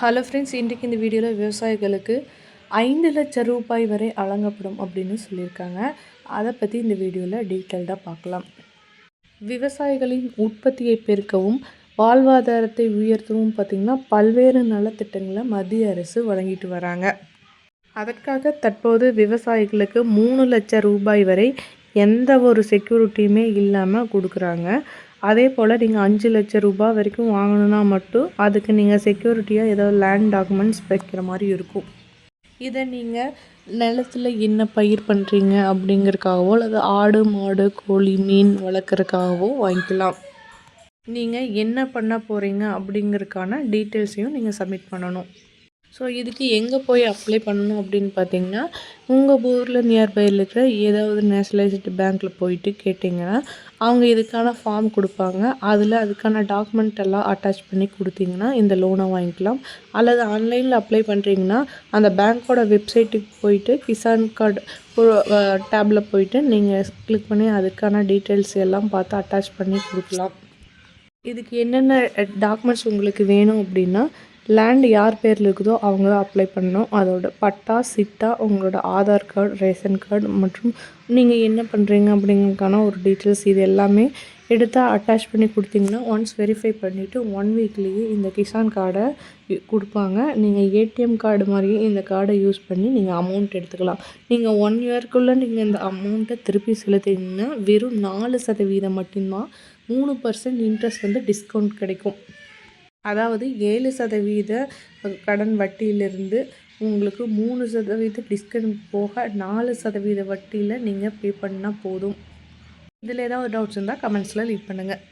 Hello friends இன்றைக்கு இந்த வீடியோவில் விவசாயிகளுக்கு ஐந்து லட்சம் ரூபாய் வரை வழங்கப்படும் அப்படின்னு சொல்லியிருக்காங்க. அதை பற்றி இந்த வீடியோவில் டீட்டெயில்டாக பார்க்கலாம். விவசாயிகளின் உற்பத்தியை பெருக்கவும் வாழ்வாதாரத்தை உயர்த்தவும் பார்த்திங்கன்னா பல்வேறு நலத்திட்டங்களை மத்திய அரசு வழங்கிட்டு வராங்க. அதற்காக தற்போது விவசாயிகளுக்கு மூணு லட்சம் ரூபாய் வரை எந்த ஒரு செக்யூரிட்டியுமே இல்லாமல் கொடுக்குறாங்க. அதே போல் நீங்கள் அஞ்சு லட்ச ரூபாய் வரைக்கும் வாங்கணுன்னா மட்டும் அதுக்கு நீங்கள் செக்யூரிட்டியாக ஏதோ லேண்ட் டாக்குமெண்ட்ஸ் வைக்கிற மாதிரி இருக்கும். இதை நீங்கள் நிலத்தில் என்ன பயிர் பண்ணுறீங்க அப்படிங்கிறக்காகவோ அல்லது ஆடு மாடு கோழி மீன் வளர்க்குறதுக்காகவோ வாங்கிக்கலாம். நீங்கள் என்ன பண்ண போகிறீங்க அப்படிங்கிறதுக்கான டீட்டெயில்ஸையும் நீங்கள் சப்மிட் பண்ணணும். ஸோ இதுக்கு எங்கே போய் அப்ளை பண்ணணும் அப்படின்னு பார்த்தீங்கன்னா உங்கள் ஊரில் நியர்பையில் இருக்கிற ஏதாவது நேஷனலைஸ்டு பேங்க்கில் போயிட்டு கேட்டிங்கன்னா அவங்க இதுக்கான ஃபார்ம் கொடுப்பாங்க. அதில் அதுக்கான டாக்குமெண்ட் எல்லாம் அட்டாச் பண்ணி கொடுத்தீங்கன்னா இந்த லோனை வாங்கிக்கலாம். அல்லது ஆன்லைனில் அப்ளை பண்ணுறீங்கன்னா அந்த பேங்க்கோட வெப்சைட்டுக்கு போயிட்டு கிசான் கார்டு டேப்பில் போயிட்டு நீங்கள் கிளிக் பண்ணி அதுக்கான டீட்டெயில்ஸ் எல்லாம் பார்த்து அட்டாச் பண்ணி கொடுக்கலாம். இதுக்கு என்னென்ன டாக்குமெண்ட்ஸ் உங்களுக்கு வேணும் அப்படின்னா லேண்ட் யார் பேரில் இருக்குதோ அவங்க அப்ளை பண்ணணும். அதோட பட்டா சிட்டா உங்களோட ஆதார் கார்டு ரேஷன் கார்டு மற்றும் நீங்கள் என்ன பண்ணுறீங்க அப்படிங்கிறதுக்கான ஒரு டீட்டெயில்ஸ் இது எல்லாமே எடுத்தால் அட்டாச் பண்ணி கொடுத்தீங்கன்னா ஒன்ஸ் வெரிஃபை பண்ணிவிட்டு ஒன் வீக்லேயே இந்த கிசான் கார்டை கொடுப்பாங்க. நீங்கள் ஏடிஎம் கார்டு மாதிரியே இந்த கார்டை யூஸ் பண்ணி நீங்கள் அமௌண்ட் எடுத்துக்கலாம். நீங்கள் ஒன் இயர்க்குள்ளே நீங்கள் இந்த அமௌண்ட்டை திருப்பி செலுத்தினீங்கன்னா வெறும் நாலு சதவீதம் மட்டும்தான் மூணு பர்சன்ட் இன்ட்ரெஸ்ட் வந்து டிஸ்கவுண்ட் கிடைக்கும். அதாவது ஏழு சதவீத கடன் வட்டியிலிருந்து உங்களுக்கு மூணு சதவீத டிஸ்கவுண்ட் போக நாலு சதவீத வட்டியில் நீங்கள் பே பண்ணால் போதும். இதில் ஏதாவது டவுட்ஸ் இருந்தால் கமெண்ட்ஸில் லீவ் பண்ணுங்கள்